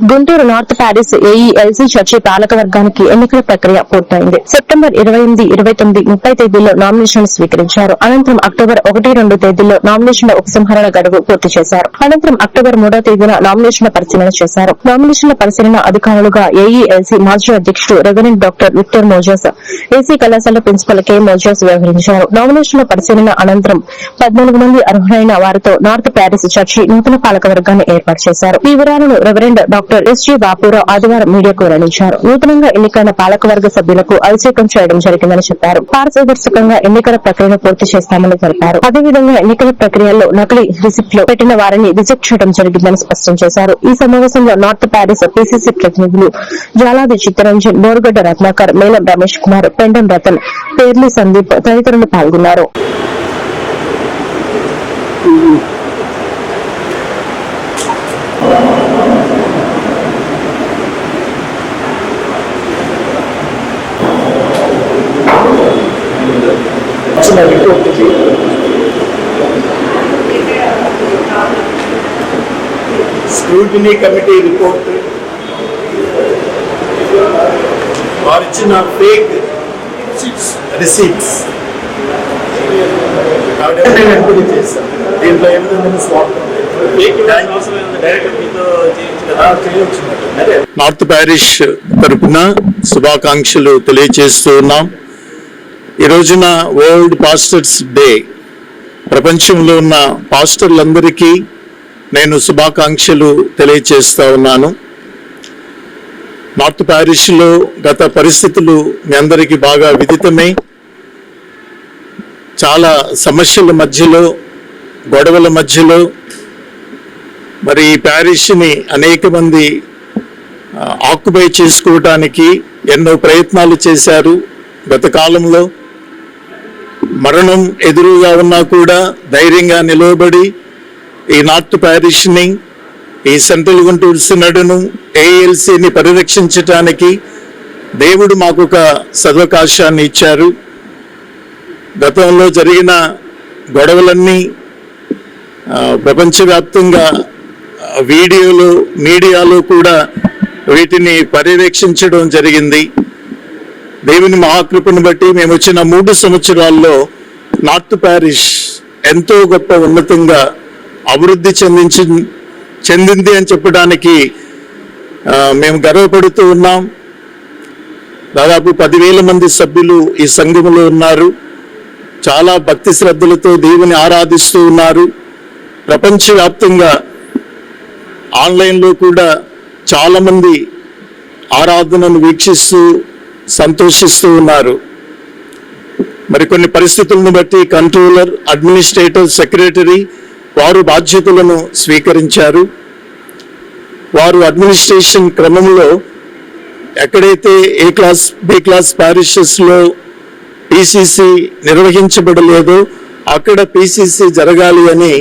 Guntur north parish AELC church పాలక వర్గానికి ఎన్నికల ప్రక్రియ పూర్తయింది. సెప్టెంబర్ ఇరవై ఎనిమిది ఇరవై తొమ్మిది ముప్పై తేదీల్లో నామినేషన్లు స్వీకరించారు. అనంతరం అక్టోబర్ ఒకటి రెండు తేదీల్లో నామినేషన్ల ఉపసంహరణ గడువు పూర్తి చేశారు. అనంతరం అక్టోబర్ మూడో తేదీన నామినేషన్ల పరిశీలన చేశారు. నామినేషన్ల పరిశీలన అధికారులుగా ఏఈఎల్సీ మాజీ అధ్యక్షుడు reverend doctor Victor Mojas AC కళాశాల ప్రిన్సిపల్ కె మోజాస్ వ్యవహరించారు. నామినేషన్ల పరిశీలన అనంతరం పద్నాలుగు మంది అర్హులైన వారితో నార్త్ ప్యారిస్ చర్చి నూతన పాలక వర్గాన్ని ఏర్పాటు చేశారు. ఈ వివరాలను రెవరెండ్ డాక్టర్ ఎస్జీ బాపురావు ఆదివారం మీడియాకు వెల్లడించారు. నూతనంగా ఎన్నికైన పాలకవర్గ సభ్యులకు అభిషేకం చేయడం జరిగిందని చెప్పారు. పారదర్శకంగా ఎన్నికల ప్రక్రియను పూర్తి చేస్తామని తెలిపారు. అదేవిధంగా ఎన్నికల ప్రక్రియలో నకిలీ రిసిప్ట్లు పెట్టిన వారిని రిజెక్ట్ చేయడం జరిగిందని స్పష్టం చేశారు. ఈ సమావేశంలో నార్త్ ప్యారిస్ పీసీసీ ప్రతినిధులు జాలాది చిత్తరంజన్ బోర్గడ్డ రత్నాకర్ మేలం రమేష్ కుమార్ పెండం రతన్ పేర్లి సందీప్ తదితరులు పాల్గొన్నారు. వచ్చిన రిపోర్ట్కి స్క్రూటినీ కమిటీ రిపోర్ట్. వారు ఇచ్చిన ఫేక్ రిసీట్స్ ఎంక్వైరీ చేశాం దీంట్లో ఏ విధమైన స్వార్థం నార్త్ ప్యారిష్ తరపున శుభాకాంక్షలు తెలియజేస్తూ ఉన్నాం. ఈ రోజున వరల్డ్ పాస్టర్స్ డే ప్రపంచంలో ఉన్న పాస్టర్లందరికీ నేను శుభాకాంక్షలు తెలియచేస్తా ఉన్నాను. నార్త్ ప్యారిస్లో గత పరిస్థితులు మీ అందరికీ బాగా విదితమే చాలా సమస్యల మధ్యలో గొడవల మధ్యలో మరి ఈ ప్యారిష్ని అనేక మంది ఆక్యుపై చేసుకోవటానికి ఎన్నో ప్రయత్నాలు చేశారు. గత కాలంలో మరణం ఎదురుగా ఉన్నా కూడా ధైర్యంగా నిలవబడి ఈ నార్త్ ప్యారిష్ని ఈ సెంట్రల్ గుంటూరు సినడును ఏఎల్సీని పరిరక్షించటానికి దేవుడు మాకు ఒక సదవకాశాన్ని ఇచ్చారు. గతంలో జరిగిన గొడవలన్నీ ప్రపంచవ్యాప్తంగా వీడియోలు మీడియాలో కూడా వీటిని పర్యవేక్షించడం జరిగింది. దేవుని మహాకృపను బట్టి మేము వచ్చిన మూడు సంవత్సరాల్లో నార్త్ ప్యారిష్ ఎంతో గొప్ప ఉన్నతంగా అభివృద్ధి చెందించి చెందింది అని చెప్పడానికి మేము గర్వపడుతూ ఉన్నాం. దాదాపు పదివేల మంది సభ్యులు ఈ సంఘములో ఉన్నారు. చాలా భక్తి శ్రద్ధలతో దేవుని ఆరాధిస్తూ ఉన్నారు. ప్రపంచవ్యాప్తంగా ఆన్లైన్లో కూడా చాలామంది ఆరాధనను వీక్షిస్తూ సంతోషిస్తూ ఉన్నారు. మరికొన్ని పరిస్థితులను బట్టి కంట్రోలర్ అడ్మినిస్ట్రేటివ్ సెక్రటరీ వారు బాధ్యతలను స్వీకరించారు. వారు అడ్మినిస్ట్రేషన్ క్రమంలో ఎక్కడైతే ఏ క్లాస్ బి క్లాస్ ప్యారిషెస్లో పిసిసి నిర్వహించబడలేదో అక్కడ పిసిసి జరగాలి అని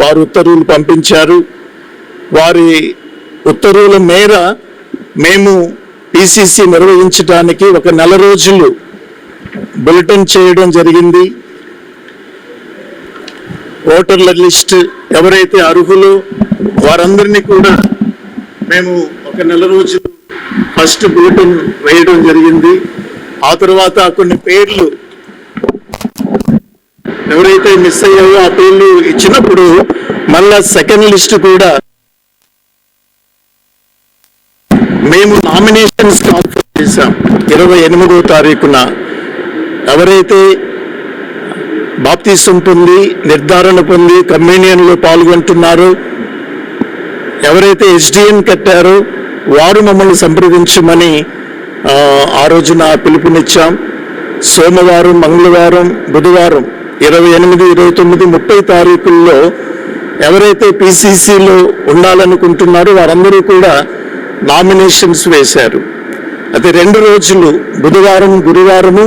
వారు ఉత్తర్వులు పంపించారు. వారి ఉత్తర్వుల మేర మేము పిసిసి నిర్వహించడానికి ఒక నెల రోజులు బులెటిన్ చేయడం జరిగింది. ఓటర్ల లిస్ట్ ఎవరైతే అర్హులు వారందరినీ కూడా మేము ఒక నెల రోజులు ఫస్ట్ బులెటిన్ వేయడం జరిగింది. ఆ తర్వాత కొన్ని పేర్లు ఎవరైతే మిస్ అయ్యాయో ఆ పేర్లు ఇచ్చినప్పుడు మళ్ళా సెకండ్ లిస్ట్ కూడా మేము నామినేషన్స్ కాన్ఫర్ చేశాం. ఇరవై ఎనిమిదో తారీఖున ఎవరైతే బాప్తీసం పొంది నిర్ధారణ పొంది కమ్యూనియన్లో పాల్గొంటున్నారో ఎవరైతే ఎస్డిఎన్ కట్టారో వారు మమ్మల్ని సంప్రదించమని ఆ, రోజున పిలుపునిచ్చాం. సోమవారం మంగళవారం బుధవారం ఇరవై ఎనిమిది ఇరవై తొమ్మిది ముప్పై తారీఖుల్లో ఎవరైతే పిసిసిలో ఉండాలనుకుంటున్నారో వారందరూ కూడా నామినేషన్స్ వేశారు. అయితే రెండు రోజులు బుధవారం గురువారము